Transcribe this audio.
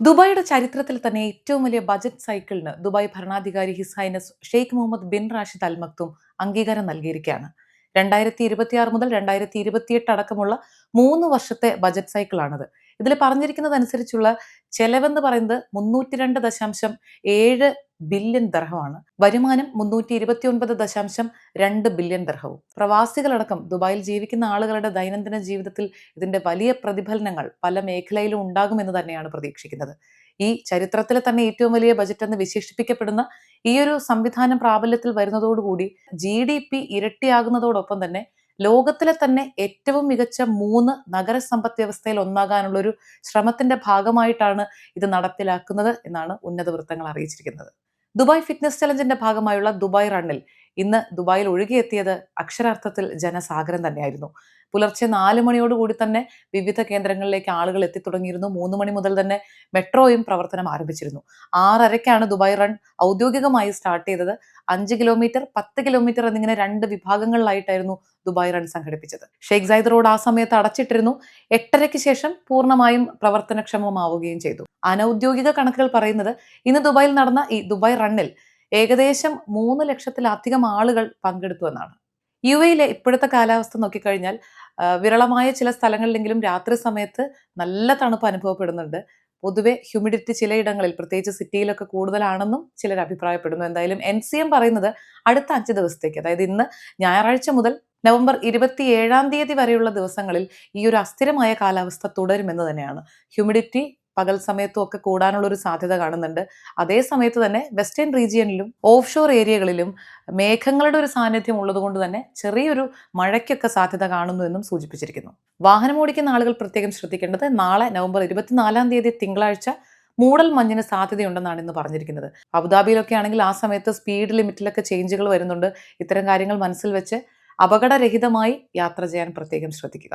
ദുബായിയുടെ ചരിത്രത്തിൽ തന്നെ ഏറ്റവും വലിയ ബജറ്റ് സൈക്കിളിന് ദുബായ് ഭരണാധികാരി his highness Sheikh Mohammed bin Rashid Al Maktoum അംഗീകാരം നൽകിയിരിക്കുകയാണ്. രണ്ടായിരത്തി ഇരുപത്തിയാറ് മുതൽ രണ്ടായിരത്തി ഇരുപത്തിയെട്ട് അടക്കമുള്ള മൂന്ന് വർഷത്തെ ബജറ്റ് സൈക്കിളാണിത് ഇതിൽ പറഞ്ഞിരിക്കുന്നതനുസരിച്ചുള്ള ചെലവെന്ന് പറയുന്നത് മുന്നൂറ്റി രണ്ട് ദശാംശം ഏഴ് ബില്യൺ ദർഹമാണ്. വരുമാനം മുന്നൂറ്റി ഇരുപത്തി ഒൻപത് ദശാംശം രണ്ട് ബില്യൺ ദർഹവും. പ്രവാസികളടക്കം ദുബായിൽ ജീവിക്കുന്ന ആളുകളുടെ ദൈനംദിന ജീവിതത്തിൽ ഇതിന്റെ വലിയ പ്രതിഫലനങ്ങൾ പല മേഖലയിലും ഉണ്ടാകുമെന്ന് തന്നെയാണ് പ്രതീക്ഷിക്കുന്നത്. ഈ ചരിത്രത്തിലെ തന്നെ ഏറ്റവും വലിയ ബജറ്റ് എന്ന് വിശേഷിപ്പിക്കപ്പെടുന്ന ഈ ഒരു സംവിധാനം പ്രാബല്യത്തിൽ വരുന്നതോടുകൂടി ജി ഡി പി ഇരട്ടിയാകുന്നതോടൊപ്പം തന്നെ ലോകത്തിലെ തന്നെ ഏറ്റവും മികച്ച മൂന്ന് നഗരസമ്പദ് വ്യവസ്ഥയിൽ ഒന്നാകാനുള്ള ഒരു ശ്രമത്തിന്റെ ഭാഗമായിട്ടാണ് ഇത് നടപ്പിലാക്കുന്നത് എന്നാണ് ഉന്നത വൃത്തങ്ങൾ അറിയിച്ചിരിക്കുന്നത്. ദുബായ് ഫിറ്റ്നസ് ചലഞ്ചിന്റെ ഭാഗമായുള്ള ദുബായ് റണ്ണിൽ ഇന്ന് ദുബായിൽ ഒഴുകിയെത്തിയത് അക്ഷരാർത്ഥത്തിൽ ജനസാഗരം തന്നെയായിരുന്നു. പുലർച്ചെ നാല് മണിയോടുകൂടി തന്നെ വിവിധ കേന്ദ്രങ്ങളിലേക്ക് ആളുകൾ എത്തിത്തുടങ്ങിയിരുന്നു. മൂന്ന് മണി മുതൽ തന്നെ മെട്രോയും പ്രവർത്തനം ആരംഭിച്ചിരുന്നു. ആറരയ്ക്കാണ് ദുബായ് റൺ ഔദ്യോഗികമായി സ്റ്റാർട്ട് ചെയ്തത്. അഞ്ച് കിലോമീറ്റർ പത്ത് കിലോമീറ്റർ എന്നിങ്ങനെ രണ്ട് വിഭാഗങ്ങളിലായിട്ടായിരുന്നു ദുബായ് റൺ സംഘടിപ്പിച്ചത്. ഷെയ്ഖ് സൈദ് റോഡ് ആ സമയത്ത് അടച്ചിട്ടിരുന്നു. എട്ടരയ്ക്ക് ശേഷം പൂർണമായും പ്രവർത്തനക്ഷമമാവുകയും ചെയ്തു. അനൌദ്യോഗിക കണക്കുകൾ പറയുന്നത് ഇന്ന് ദുബായിൽ നടന്ന ഈ ദുബായ് റണ്ണിൽ ഏകദേശം മൂന്ന് ലക്ഷത്തിലധികം ആളുകൾ പങ്കെടുത്തു എന്നാണ്. യു എയിലെ ഇപ്പോഴത്തെ കാലാവസ്ഥ നോക്കിക്കഴിഞ്ഞാൽ വിരളമായ ചില സ്ഥലങ്ങളിലെങ്കിലും രാത്രി സമയത്ത് നല്ല തണുപ്പ് അനുഭവപ്പെടുന്നുണ്ട്. പൊതുവെ ഹ്യൂമിഡിറ്റി ചിലയിടങ്ങളിൽ പ്രത്യേകിച്ച് സിറ്റിയിലൊക്കെ കൂടുതലാണെന്നും ചിലർ അഭിപ്രായപ്പെടുന്നു. എന്തായാലും എൻ സി എം പറയുന്നത് അടുത്ത അഞ്ച് ദിവസത്തേക്ക്. അതായത് ഇന്ന് ഞായറാഴ്ച മുതൽ നവംബർ ഇരുപത്തി ഏഴാം തീയതി വരെയുള്ള ദിവസങ്ങളിൽ ഈ ഒരു അസ്ഥിരമായ കാലാവസ്ഥ തുടരുമെന്ന് തന്നെയാണ്. ഹ്യൂമിഡിറ്റി പകൽ സമയത്തും ഒക്കെ കൂടാനുള്ള ഒരു സാധ്യത കാണുന്നുണ്ട്. അതേ സമയത്ത് തന്നെ വെസ്റ്റേൺ റീജിയനിലും ഓഫ് ഷോർ ഏരിയകളിലും മേഘങ്ങളുടെ ഒരു സാന്നിധ്യം ഉള്ളതുകൊണ്ട് തന്നെ ചെറിയൊരു മഴയ്ക്കൊക്കെ സാധ്യത കാണുന്നു എന്നും സൂചിപ്പിച്ചിരിക്കുന്നു. വാഹനമോടിക്കുന്ന ആളുകൾ പ്രത്യേകം ശ്രദ്ധിക്കേണ്ടത് നാളെ നവംബർ ഇരുപത്തിനാലാം തീയതി തിങ്കളാഴ്ച മൂടൽ മഞ്ഞിന് സാധ്യതയുണ്ടെന്നാണ് ഇന്ന് പറഞ്ഞിരിക്കുന്നത്. അബുദാബിയിലൊക്കെ ആണെങ്കിൽ ആ സമയത്ത് സ്പീഡ് ലിമിറ്റിലൊക്കെ ചേഞ്ചുകൾ വരുന്നുണ്ട്. ഇത്തരം കാര്യങ്ങൾ മനസ്സിൽ വെച്ച് അപകടരഹിതമായി യാത്ര ചെയ്യാൻ പ്രത്യേകം ശ്രദ്ധിക്കുക.